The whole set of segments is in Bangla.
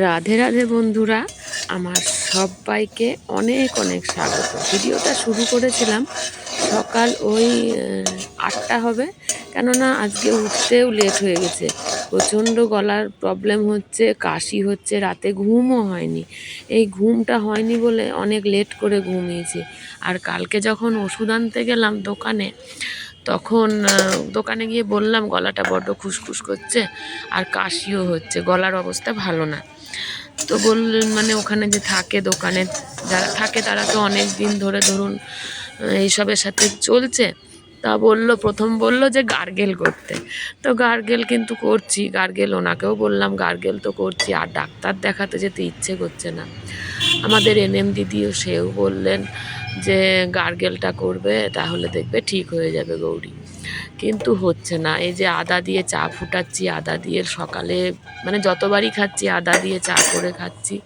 রাধে রাধে বন্ধুরা, আমার সবাইকে অনেক অনেক স্বাগত। ভিডিওটা শুরু করেছিলাম সকাল ওই আটটা হবে, কেননা আজকে উঠতেও লেট হয়ে গেছে। প্রচণ্ড গলার প্রবলেম হচ্ছে, কাশি হচ্ছে, রাতে ঘুমও হয়নি। এই ঘুমটা হয়নি বলে অনেক লেট করে ঘুমিয়েছি। আর কালকে যখন ওষুধ আনতে গেলাম দোকানে, তখন দোকানে গিয়ে বললাম, গলাটা বড্ড খুসখুস করছে, আর কাশিও হচ্ছে, গলার অবস্থা ভালো না। তো বললেন মানে ওখানে যে থাকে দোকানে, যারা থাকে তারা তো অনেক দিন ধরে ধরুন এইসবের সাথে চলছে। তা বলল, প্রথম বলল যে গার্গেল করতে। তো গার্গেল কিন্তু করছি, গার্গেল ওনাকেও বললাম, গার্গেল তো করছি, আর ডাক্তার দেখাতে যেতে ইচ্ছে করছে না। আমাদের এনএম দিদিও সেও বললেন যে, গার্গেলটা করবে, তাহলে দেখবে ঠিক হয়ে যাবে গৌরী। কিন্তু হচ্ছে না। এই যে আদা দিয়ে চা ফুটাচ্ছি, আদা দিয়ে সকালে মানে যতবারই খাচ্ছি, আদা দিয়ে চা করে খাচ্ছি।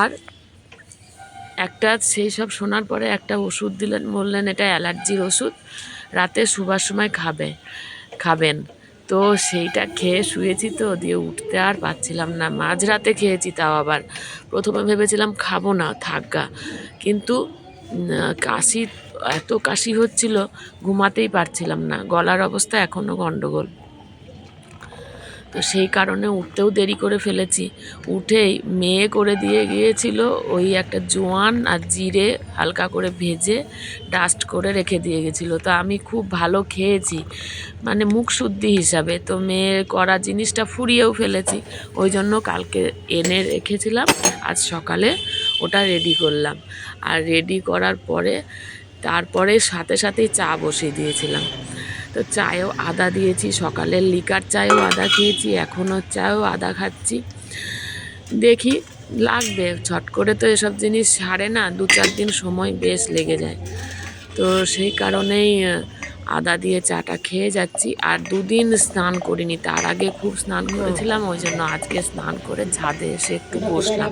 আর একটা সেই সব শোনার পরে একটা ওষুধ দিলেন, বললেন এটা অ্যালার্জির ওষুধ, রাতে শুবার সময় খাবে, খাবেন। তো সেইটা খেয়ে শুয়েছি তো, দিয়ে উঠতে আর পাচ্ছিলাম না। মাঝরাতে খেয়েছি তাও আবার। প্রথমে ভেবেছিলাম খাব না থাকগা কিন্তু কাশি এত কাশি হচ্ছিল, ঘুমাতেই পারছিলাম না। গলার অবস্থা এখনও গণ্ডগোল তো সেই কারণে উঠতেও দেরি করে ফেলেছি। উঠেই মেয়ে করে দিয়ে গিয়েছিল ওই একটা জোয়ান আর জিরে হালকা করে ভেজে ডাস্ট করে রেখে দিয়ে গেছিল। তো আমি খুব ভালো খেয়েছি মানে মুখ শুদ্ধি হিসাবে। তো মেয়ে করা জিনিসটা ফুরিয়েও ফেলেছি। ওই জন্য কালকে এনে রেখেছিলাম, আজ সকালে ওটা রেডি করলাম। আর রেডি করার পরে তারপরে সাথে সাথেই চা বসিয়ে দিয়েছিলাম। তো চায়েও আদা দিয়েছি সকালের লিকার চায়েও আদা খেয়েছি, এখনও চায়েও আদা খাচ্ছি। দেখি, লাগবে, ছট করে তো এসব জিনিস সারে না, দু চার দিন সময় বেশ লেগে যায়। তো সেই কারণেই আদা দিয়ে চাটা খেয়ে যাচ্ছি আর দুদিন স্নান করিনি তার আগে খুব স্নান করেছিলাম ওই জন্য আজকে স্নান করে ছাদে এসে একটু বসলাম।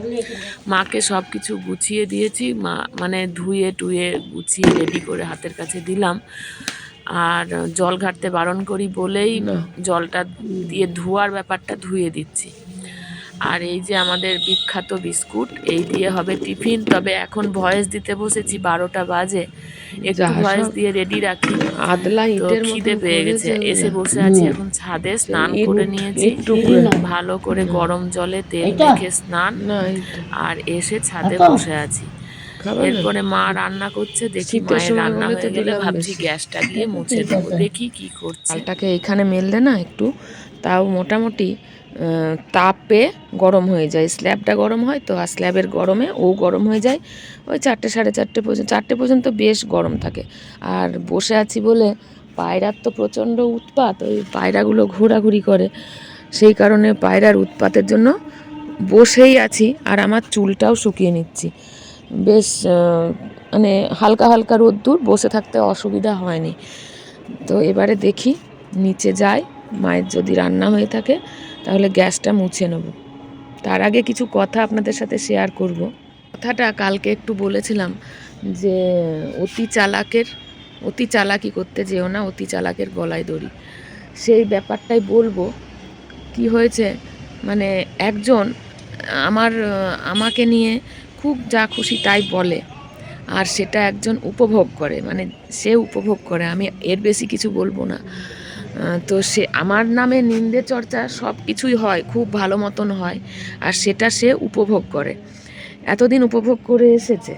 মাকে সব কিছু গুছিয়ে দিয়েছি মা মানে ধুয়ে টুয়ে গুছিয়ে রেডি করে হাতের কাছে দিলাম। আর জল ঘাটতে বারণ করি বলেই জলটা দিয়ে ধোয়ার ব্যাপারটা ধুয়ে দিচ্ছি। আর এই যে আমাদের বিখ্যাত বিস্কুট এই দিয়ে হবে টিফিন। তবে এখন ভয়েস দিতে বসেছি বারোটা বাজে। একটু ভয়েস দিয়ে রেডি রাখি। আদলা ইটের খিদে পেয়ে গেছে। এসে বসে আছি এখন ছাদে স্নান করে নিয়েছি। ভালো করে গরম জলে তেল মেখে স্নান। আর এসে ছাদে বসে আছি। এরপরে মা রান্না করছে দেখি মায়ের রান্না হয়ে গেলে ভাবছি গ্যাসটা দিয়ে মুছে দেবো। দেখি কি করছে। চালটাকে এখানে মেললে না একটু? তাও মোটামুটি তাপে গরম হয়ে যায়। স্ল্যাবটা গরম হয় তো, আর স্ল্যাবের গরমে ও গরম হয়ে যায়। ওই চারটে, সাড়ে চারটে পর্যন্ত চারটে পর্যন্ত বেশ গরম থাকে। আর বসে আছি বলে পায়রার তো প্রচণ্ড উৎপাত, ওই পায়রাগুলো ঘোরাঘুরি করে। সেই কারণে পায়রার উৎপাতের জন্য বসেই আছি আর আমার চুলটাও শুকিয়ে নিচ্ছি। বেশ মানে হালকা হালকা রোদ্দুর, বসে থাকতে অসুবিধা হয়নি। তো এবারে দেখি, নিচে যাই। মায়ের যদি রান্না হয়ে থাকে, তাহলে গ্যাসটা মুছে নেব। তার আগে কিছু কথা আপনাদের সাথে শেয়ার করব। কথাটা কালকে একটু বলেছিলাম যে, অতি চালাকের, অতি চালাকি করতে যেও না, অতি চালাকের গলায় দড়ি। সেই ব্যাপারটাই বলব। কি হয়েছে? মানে একজন আমার, আমাকে নিয়ে খুব যা খুশি তাই বলে, আর সেটা একজন উপভোগ করে। মানে সে উপভোগ করে। আমি এর বেশি কিছু বলব না। তো সে আমার নামে নিন্দে চর্চা সব কিছুই হয়, খুব ভালো মতন হয়, আর সেটা সে উপভোগ করে। এতদিন উপভোগ করে এসেছে,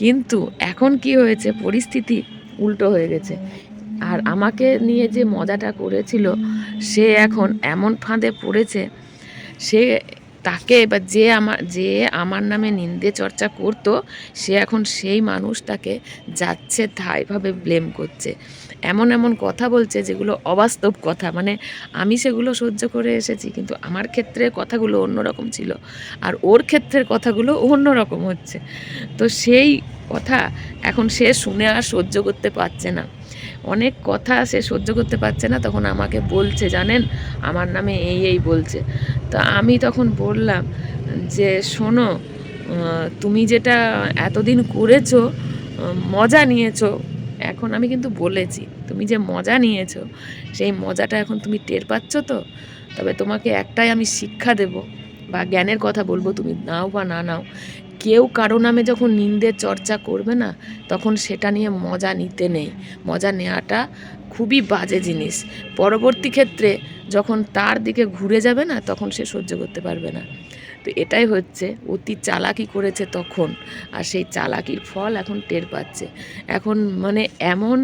কিন্তু এখন কি হয়েছে, পরিস্থিতি উল্টো হয়ে গেছে। আর আমাকে নিয়ে যে মজাটা করেছিল, সে এখন এমন ফাঁদে পড়েছে, সে তাকে বা যে আমার যে আমার নামে নিন্দে চর্চা করতো, সে এখন সেই মানুষটাকে যাচ্ছে তাইভাবে ব্লেম করছে। এমন এমন কথা বলছে যেগুলো অবাস্তব কথা। মানে আমি সেগুলো সহ্য করে এসেছি, কিন্তু আমার ক্ষেত্রে কথাগুলো অন্যরকম ছিল আর ওর ক্ষেত্রের কথাগুলো অন্যরকম হচ্ছে। তো সেই কথা এখন সে শুনে আর সহ্য করতে পারছে না। অনেক কথা সে সহ্য করতে পারছে না, তখন আমাকে বলছে, জানেন? আমার নামে এই এই বলছে। তো আমি তখন বললাম যে, শোনো তুমি যেটা এতদিন করেছ মজা নিয়েছো এখন আমি কিন্তু বলেছি, তুমি যে মজা নিয়েছো, সেই মজাটা এখন তুমি টের পাচ্ছ তো? তবে তোমাকে একটাই আমি শিক্ষা দেব বা জ্ঞানের কথা বলব, তুমি নাও বা না নাও, কেউ কারও নামে যখন নিন্দের চর্চা করবে না, তখন সেটা নিয়ে মজা নিতে নেই। মজা নেওয়াটা খুবই বাজে জিনিস। পরবর্তী ক্ষেত্রে যখন তার দিকে ঘুরে যাবে না, তখন সে সহ্য করতে পারবে না। তো এটাই হচ্ছে, অতি চালাকি করেছে তখন আর সেই চালাকির ফল এখন টের পাচ্ছে। এখন মানে এমন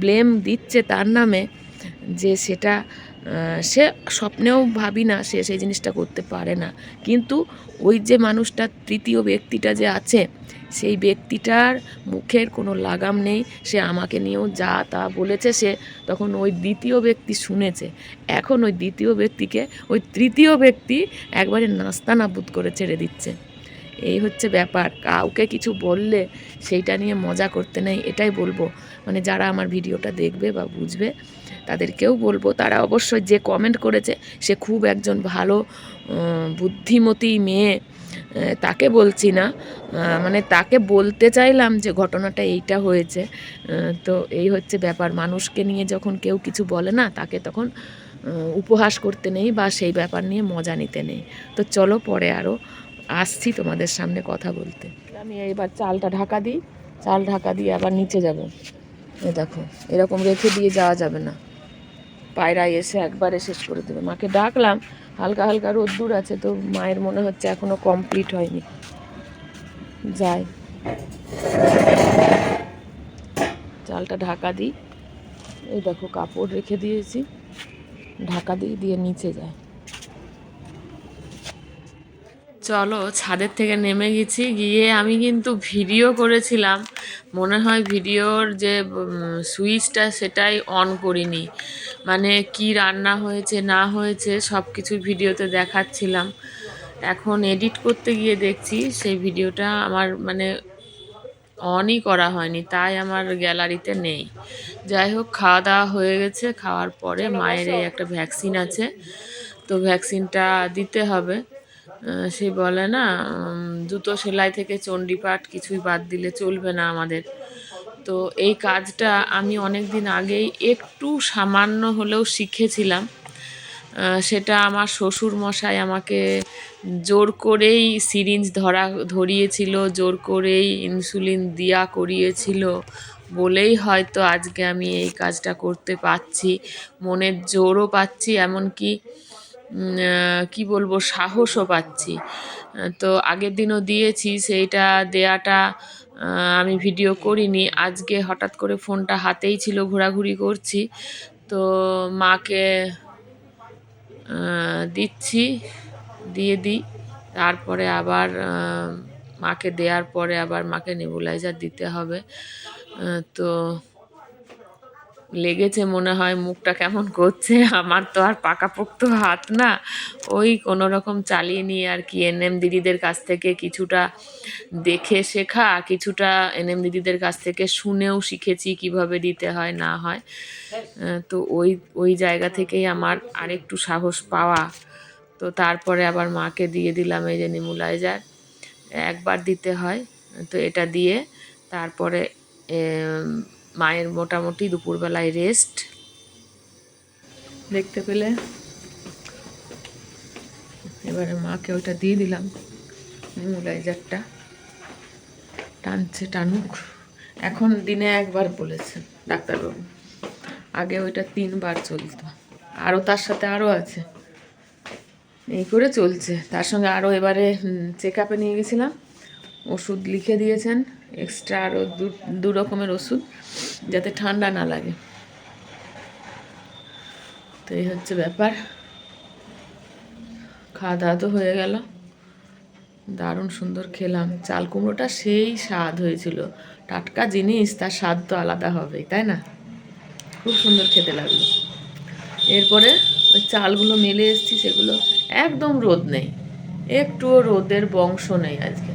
ব্লেম দিচ্ছে তার নামে যে সেটা সে স্বপ্নেও ভাবি না সে সেই জিনিসটা করতে পারে না। কিন্তু ওই যে মানুষটা, তৃতীয় ব্যক্তিটা যে আছে সেই ব্যক্তিটার মুখের কোনো লাগাম নেই। সে আমাকে নিয়েও যা তা বলেছে, সে তখন ওই দ্বিতীয় ব্যক্তি শুনেছে। এখন ওই দ্বিতীয় ব্যক্তিকে ওই তৃতীয় ব্যক্তি একবারে নাস্তানাবুদ করে ছেড়ে দিচ্ছে। এই হচ্ছে ব্যাপার। কাউকে কিছু বললে সেইটা নিয়ে মজা করতে নেই, এটাই বলব। মানে যারা আমার ভিডিওটা দেখবে বা বুঝবে, তাদেরকেও বলব। তারা অবশ্যই যে কমেন্ট করেছে, সে খুব একজন ভালো বুদ্ধিমতী মেয়ে। তাকে বলছি না মানে তাকে বলতে চাইলাম যে ঘটনাটা এইটা হয়েছে তো এই হচ্ছে ব্যাপার। মানুষকে নিয়ে যখন কেউ কিছু বলে না, তাকে তখন উপহাস করতে নেই বা সেই ব্যাপার নিয়ে মজা নিতে নেই। তো চলো পরে আরও আসছি তোমাদের সামনে কথা বলতে। আমি এবার চালটা ঢাকা দিই, চাল ঢাকা দিয়ে আবার নিচে যাব। এ দেখো, এরকম রেখে দিয়ে যাওয়া যাবে না। পায়রা এসে একবারে শেষ করে দেবে। মাকে ডাকলাম হালকা হালকা রোদ্দুর আছে তো মায়ের মনে হচ্ছে এখনও কমপ্লিট হয়নি। যাই। চালটা ঢাকা দিই। এই দেখো কাপড় রেখে দিয়েছি। ঢাকা দিই, দিয়ে নিচে যায় চলো ছাদের থেকে নেমে গেছি। গিয়ে আমি কিন্তু ভিডিও করেছিলাম। মনে হয় ভিডিওর যে সুইচটা সেটাই অন করিনি। মানে কি রান্না হয়েছে না হয়েছে সব কিছু ভিডিওতে দেখাচ্ছিলাম। এখন এডিট করতে গিয়ে দেখছি সেই ভিডিওটা আমার মানে অনই করা হয়নি তাই আমার গ্যালারিতে নেই। যাই হোক খাওয়া দাওয়া হয়ে গেছে খাওয়ার পরে মায়ের এই একটা ভ্যাকসিন আছে তো ভ্যাকসিনটা দিতে হবে। সে বলে না জুতো সেলাই থেকে চণ্ডীপাঠ কিছুই বাদ দিলে চলবে না আমাদের। তো এই কাজটা আমি অনেক দিন আগেই একটু সামান্য হলেও শিখেছিলাম। সেটা আমার শ্বশুর মশাই আমাকে জোর করেই সিরিঞ্জ ধরা, ধরিয়েছিল, জোর করেই ইনসুলিন দিয়া করিয়েছিল বলেই হয়তো আজকে আমি এই কাজটা করতে পারছি। মনের জোরও পাচ্ছি, এমনকি কি বলব, সাহসও পাচ্ছি। তো আগের দিনও দিয়েছি, সেইটা দেয়াটা আমি ভিডিও করিনি। আজকে হঠাৎ করে ফোনটা হাতেই ছিল, ঘোরাঘুরি করছি। তো মাকে দিচ্ছি, দিয়ে দিই। তারপরে আবার মাকে দেওয়ার পরে আবার মাকে নেবুলাইজার দিতে হবে। তো লেগেছে মনে হয় মুখটা কেমন করছে, আমার তো আর পাকাপোক্ত হাত না। ওই কোনো রকম চালিয়ে নিয়ে আর কি এনএম দিদিদের কাছ থেকে কিছুটা দেখে শেখা, কিছুটা এনএম দিদিদের কাছ থেকে শুনেও শিখেছি কীভাবে দিতে হয়, না হয়। তো ওই ওই জায়গা থেকেই আমার আরেকটু সাহস পাওয়া। তো তারপরে আবার মাকে দিয়ে দিলাম এই যে নিমুলাইজার। একবার দিতে হয়, তো এটা দিয়ে তারপরে মায়ের মোটামুটি দুপুরবেলায় রেস্ট দেখতে পেলে এবারে মাকে ওইটা দিয়ে দিলাম নিমুলাইজারটা টানছে টানুক। এখন দিনে একবার বলেছে ডাক্তারবাবু। আগে ওইটা তিনবার চলতো। আরও তার সাথে আরও আছে। এই করে চলছে। তার সঙ্গে আরও এবারে চেক আপে নিয়ে গেছিলাম। ওষুধ লিখে দিয়েছেন। এক্সট্রা আরও দু রকমের ওষুধ যাতে ঠান্ডা না লাগে। তো এই হচ্ছে ব্যাপার। খাওয়া দাওয়া তো হয়ে গেল। দারুণ সুন্দর খেলাম। চাল কুমড়োটা সেই স্বাদ হয়েছিল। টাটকা জিনিস, তার স্বাদ তো আলাদা হবেই, তাই না? খুব সুন্দর খেতে লাগল। এরপরে ওই চালগুলো মেলে এসেছি, সেগুলো একদম রোদ নেই। একটুও রোদের বংশ নেই আজকে।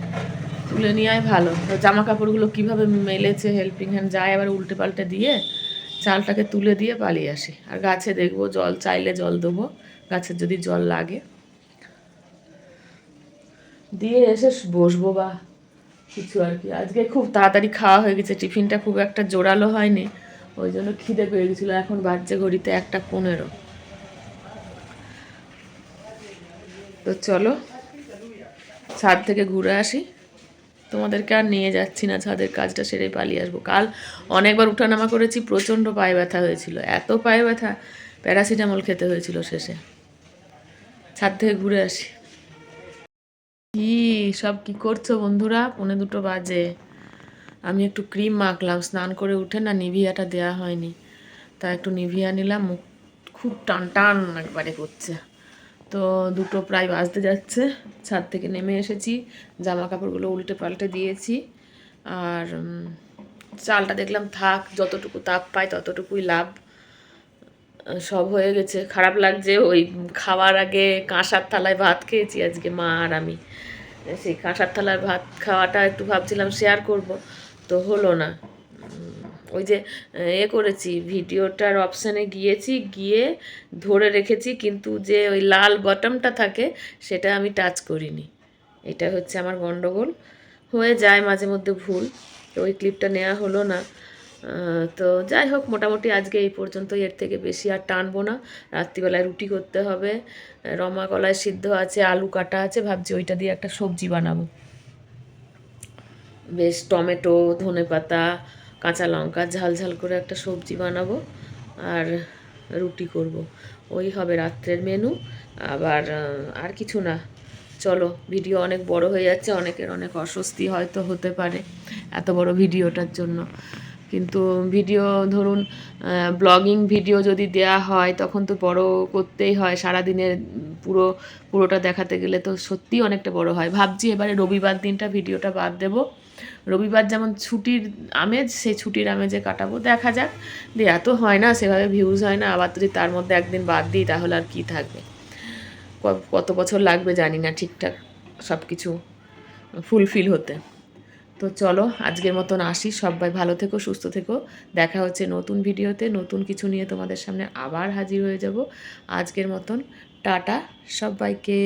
তুলে নেওয়াই ভালো। জামা কাপড়গুলো কীভাবে মেলেছে হেল্পিং হ্যান্ড যায়, আবার উল্টে পাল্টে দিয়ে চালটাকে তুলে দিয়ে পালিয়ে আসি। আর গাছে দেখব, জল চাইলে জল দেবো গাছের যদি জল লাগে। দিয়ে এসে বসবো বা কিছু আর কি। আজকে খুব তাড়াতাড়ি খাওয়া হয়ে গেছে, টিফিনটা খুব একটা জোরালো হয়নি, ওই জন্য খিদে পেয়ে গেছিল। এখন বাজছে ঘড়িতে একটা পনেরো। তো চলো, ছাদ থেকে ঘুরে আসি। তোমাদেরকে আর নিয়ে যাচ্ছি না, ছাদের কাজটা সেরে পালিয়ে আসব। কাল অনেকবার উঠানামা করেছি, প্রচণ্ড পায়ে ব্যথা হয়েছিল। এত পায়ে ব্যথা, প্যারাসিটামল খেতে হয়েছিল শেষে। ছাদ থেকে ঘুরে আসি। কি সব কি করছ বন্ধুরা? পৌনে দুটো বাজে। আমি একটু ক্রিম মাখলাম, স্নান করে উঠে না নিভিয়াটা দেয়া হয়নি। তা একটু নিভিয়া নিলাম, মুখ খুব টান টান একবারে করছে। তো দুটো প্রায় বাজতে যাচ্ছে। ছাদ থেকে নেমে এসেছি। জামা কাপড়গুলো উল্টে পাল্টে দিয়েছি। আর চালটা দেখলাম থাক, যতটুকু তাপ পায় ততটুকুই লাভ। সব হয়ে গেছে। খারাপ লাগছে, ওই খাওয়ার আগে কাঁসার থালায় ভাত খেয়েছি আজকে মা আর আমি। সেই কাঁসার থালায় ভাত খাওয়াটা একটু ভাবছিলাম শেয়ার করব। তো হলো না। ওই যে, এ করেছি, ভিডিওটার অপশানে গিয়েছি, গিয়ে ধরে রেখেছি, কিন্তু যে ওই লাল বটমটা থাকে, সেটা আমি টাচ করিনি। এটা হচ্ছে আমার গণ্ডগোল হয়ে যায় মাঝে মধ্যে ভুল, তো ওই ক্লিপটা নেওয়া হলো না। তো যাই হোক, মোটামুটি আজকে এই পর্যন্ত এর থেকে বেশি আর টানবো না। রাত্রিবেলায় রুটি করতে হবে, রমা কলায় সিদ্ধ আছে, আলু কাটা আছে, ভাবছি ওইটা দিয়ে একটা সবজি বানাবো। বেশ, টমেটো ধনে পাতা কাঁচা লঙ্কা, ঝাল ঝাল করে একটা সবজি বানাবো আর রুটি করব। ওই হবে রাত্রের মেনু আবার আর কিছু না। চলো ভিডিও অনেক বড় হয়ে যাচ্ছে, অনেকের অনেক অস্বস্তি হয়তো হতে পারে এত বড় ভিডিওটার জন্য। কিন্তু ভিডিও ধরুন ব্লগিং ভিডিও যদি দেয়া হয়, তখন তো বড় করতেই হয়। সারাদিনের পুরো, পুরোটা দেখাতে গেলে তো সত্যিই অনেকটা বড় হয়। ভাবছি এবারে রবিবার দিনটা ভিডিওটা বাদ দেব। রবিবার যেমন ছুটির আমেজ, সেই ছুটির আমেজে কাটাবো। দেখা যাক। দিয়ে এত হয় না, সেভাবে ভিউজ হয় না। আবার যদি তার মধ্যে একদিন বাদ দিই, তাহলে আর কি থাকবে? কত বছর লাগবে জানি না ঠিকঠাক সব কিছু ফুলফিল হতে। তো চলো, আজকের মতন আসি। সবাই ভালো থেকো, সুস্থ থেকো। দেখা হচ্ছে নতুন ভিডিওতে। নতুন কিছু নিয়ে তোমাদের সামনে আবার হাজির হয়ে যাব। আজকের মতন টাটা সবাইকে।